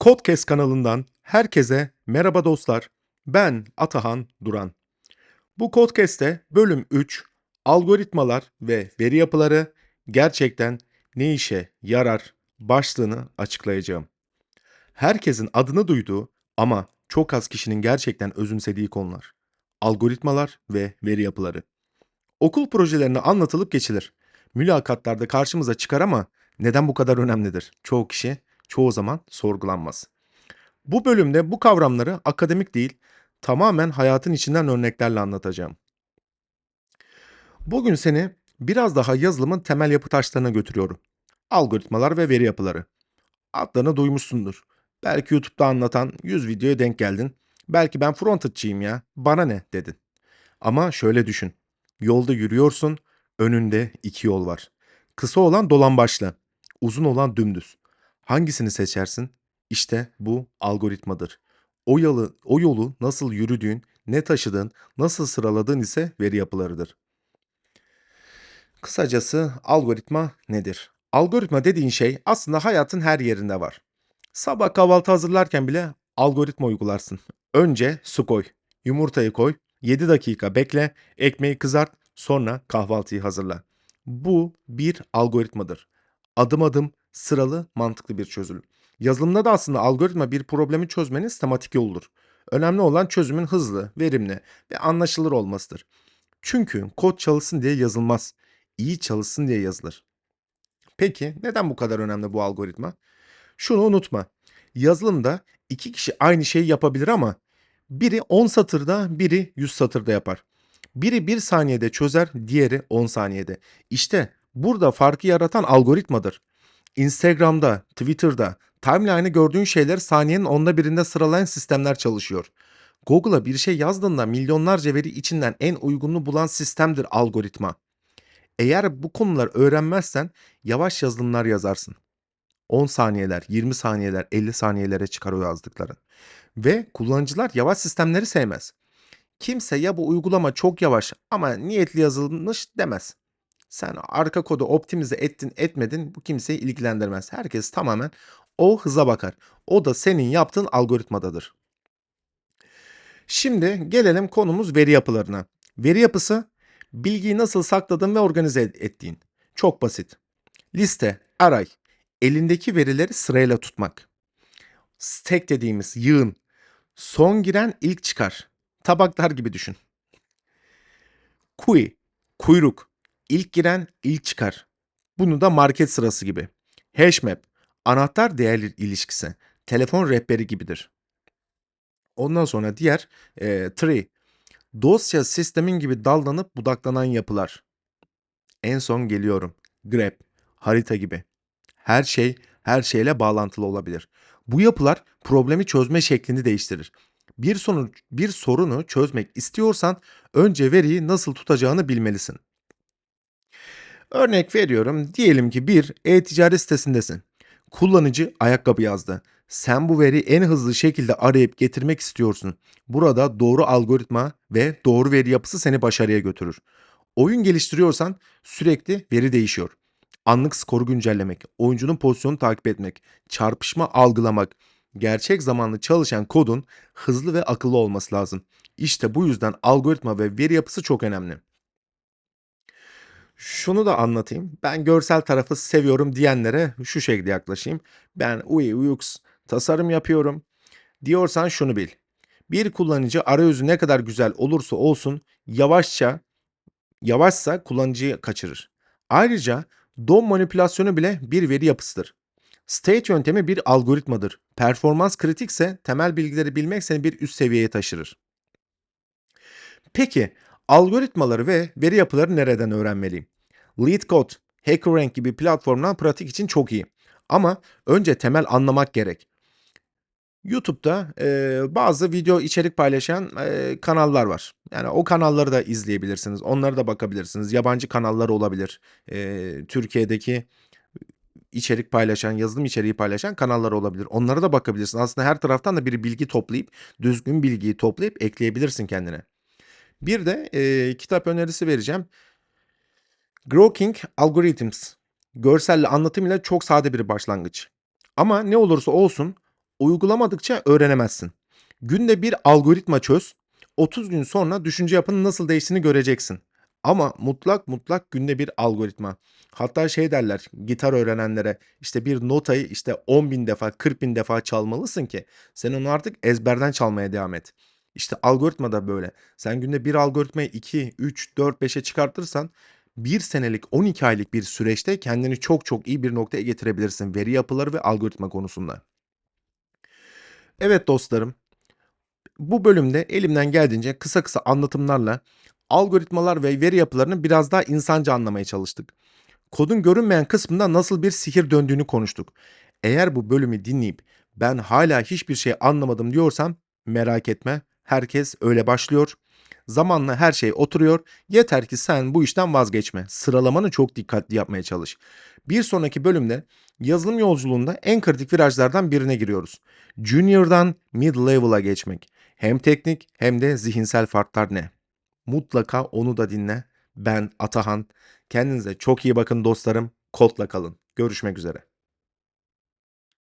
Kodcast kanalından herkese merhaba dostlar. Ben Atahan Duran. Bu Kodcast'te bölüm 3 algoritmalar ve veri yapıları gerçekten ne işe yarar başlığını açıklayacağım. Herkesin adını duyduğu ama çok az kişinin gerçekten özümsediği konular. Algoritmalar ve veri yapıları. Okul projelerini anlatılıp geçilir. Mülakatlarda karşımıza çıkar ama neden bu kadar önemlidir? Çoğu kişi çoğu zaman sorgulanmaz. Bu bölümde bu kavramları akademik değil, tamamen hayatın içinden örneklerle anlatacağım. Bugün seni biraz daha yazılımın temel yapı taşlarına götürüyorum. Algoritmalar ve veri yapıları. Adlarını duymuşsundur. Belki YouTube'da anlatan 100 videoya denk geldin. Belki ben frontend'ciyim ya, bana ne dedin. Ama şöyle düşün. Yolda yürüyorsun, önünde iki yol var. Kısa olan dolan başla, uzun olan dümdüz. Hangisini seçersin? İşte bu algoritmadır. O yolu, o yolu nasıl yürüdüğün, ne taşıdığın, nasıl sıraladığın ise veri yapılarıdır. Kısacası algoritma nedir? Algoritma dediğin şey aslında hayatın her yerinde var. Sabah kahvaltı hazırlarken bile algoritma uygularsın. Önce su koy, yumurtayı koy, 7 dakika bekle, ekmeği kızart, sonra kahvaltıyı hazırla. Bu bir algoritmadır. Adım adım, sıralı, mantıklı bir çözüm. Yazılımda da aslında algoritma bir problemi çözmenin sistematik yoludur. Önemli olan çözümün hızlı, verimli ve anlaşılır olmasıdır. Çünkü kod çalışsın diye yazılmaz. İyi çalışsın diye yazılır. Peki neden bu kadar önemli bu algoritma? Şunu unutma. Yazılımda iki kişi aynı şeyi yapabilir ama biri 10 satırda, biri 100 satırda yapar. Biri 1 saniyede çözer, diğeri 10 saniyede. İşte burada farkı yaratan algoritmadır. Instagram'da, Twitter'da, timeline'ı gördüğün şeyleri saniyenin onda birinde sıralayan sistemler çalışıyor. Google'a bir şey yazdığında milyonlarca veri içinden en uygununu bulan sistemdir algoritma. Eğer bu konuları öğrenmezsen yavaş yazılımlar yazarsın. 10 saniyeler, 20 saniyeler, 50 saniyelere çıkar o yazdıkların. Ve kullanıcılar yavaş sistemleri sevmez. Kimse ya bu uygulama çok yavaş ama niyetli yazılmış demez. Sen arka kodu optimize ettin etmedin bu kimseyi ilgilendirmez. Herkes tamamen o hıza bakar. O da senin yaptığın algoritmadadır. Şimdi gelelim konumuz veri yapılarına. Veri yapısı bilgiyi nasıl sakladığın ve organize ettiğin. Çok basit. Liste, aray, elindeki verileri sırayla tutmak. Stack dediğimiz yığın, son giren ilk çıkar. Tabaklar gibi düşün. Kui, kuyruk, ilk giren ilk çıkar. Bunu da market sırası gibi. Hashmap, anahtar değer ilişkisi, telefon rehberi gibidir. Ondan sonra diğer e, tree, dosya sistemin gibi dallanıp budaklanan yapılar. En son geliyorum. Grep, harita gibi. Her şey her şeyle bağlantılı olabilir. Bu yapılar problemi çözme şeklini değiştirir. Bir sonuç, bir sorunu çözmek istiyorsan önce veriyi nasıl tutacağını bilmelisin. Örnek veriyorum. Diyelim ki bir e-ticaret sitesindesin. Kullanıcı ayakkabı yazdı. Sen bu veriyi en hızlı şekilde arayıp getirmek istiyorsun. Burada doğru algoritma ve doğru veri yapısı seni başarıya götürür. Oyun geliştiriyorsan sürekli veri değişiyor. Anlık skoru güncellemek, oyuncunun pozisyonunu takip etmek, çarpışma algılamak, gerçek zamanlı çalışan kodun hızlı ve akıllı olması lazım. İşte bu yüzden algoritma ve veri yapısı çok önemli. Şunu da anlatayım. Ben görsel tarafı seviyorum diyenlere şu şekilde yaklaşayım. Ben UI, UX tasarım yapıyorum diyorsan şunu bil. Bir kullanıcı arayüzü ne kadar güzel olursa olsun yavaşça yavaşsa kullanıcıyı kaçırır. Ayrıca DOM manipülasyonu bile bir veri yapısıdır. State yöntemi bir algoritmadır. Performans kritikse temel bilgileri bilmek seni bir üst seviyeye taşırır. Peki algoritmaları ve veri yapıları nereden öğrenmeliyim? LeetCode, HackerRank gibi platformlar pratik için çok iyi. Ama önce temel anlamak gerek. YouTube'da e, bazı video içerik paylaşan e, kanallar var. Yani o kanalları da izleyebilirsiniz. Onlara da bakabilirsiniz. Yabancı kanallar olabilir. E, Türkiye'deki içerik paylaşan, yazılım içeriği paylaşan kanallar olabilir. Onlara da bakabilirsin. Aslında her taraftan da bir bilgi toplayıp, düzgün bilgiyi toplayıp ekleyebilirsin kendine. Bir de e, kitap önerisi vereceğim. Grokking Algorithms. Görselle anlatım ile çok sade bir başlangıç. Ama ne olursa olsun Uygulamadıkça öğrenemezsin. Günde bir algoritma çöz, 30 gün sonra düşünce yapının nasıl değiştiğini göreceksin. Ama mutlak mutlak günde bir algoritma. Hatta şey derler gitar öğrenenlere işte bir notayı işte 10.000 defa 40.000 defa çalmalısın ki sen onu artık ezberden çalmaya devam et. İşte algoritma da böyle. Sen günde bir algoritmayı 2, 3, 4, 5'e çıkartırsan bir senelik 12 aylık bir süreçte kendini çok çok iyi bir noktaya getirebilirsin veri yapıları ve algoritma konusunda. Evet dostlarım, bu bölümde elimden geldiğince kısa kısa anlatımlarla algoritmalar ve veri yapılarını biraz daha insanca anlamaya çalıştık. Kodun görünmeyen kısmında nasıl bir sihir döndüğünü konuştuk. Eğer bu bölümü dinleyip ben hala hiçbir şey anlamadım diyorsan merak etme. Herkes öyle başlıyor. Zamanla her şey oturuyor. Yeter ki sen bu işten vazgeçme. Sıralamanı çok dikkatli yapmaya çalış. Bir sonraki bölümde yazılım yolculuğunda en kritik virajlardan birine giriyoruz. Junior'dan mid level'a geçmek. Hem teknik hem de zihinsel farklar ne? Mutlaka onu da dinle. Ben Atahan. Kendinize çok iyi bakın dostlarım. Kodla kalın. Görüşmek üzere.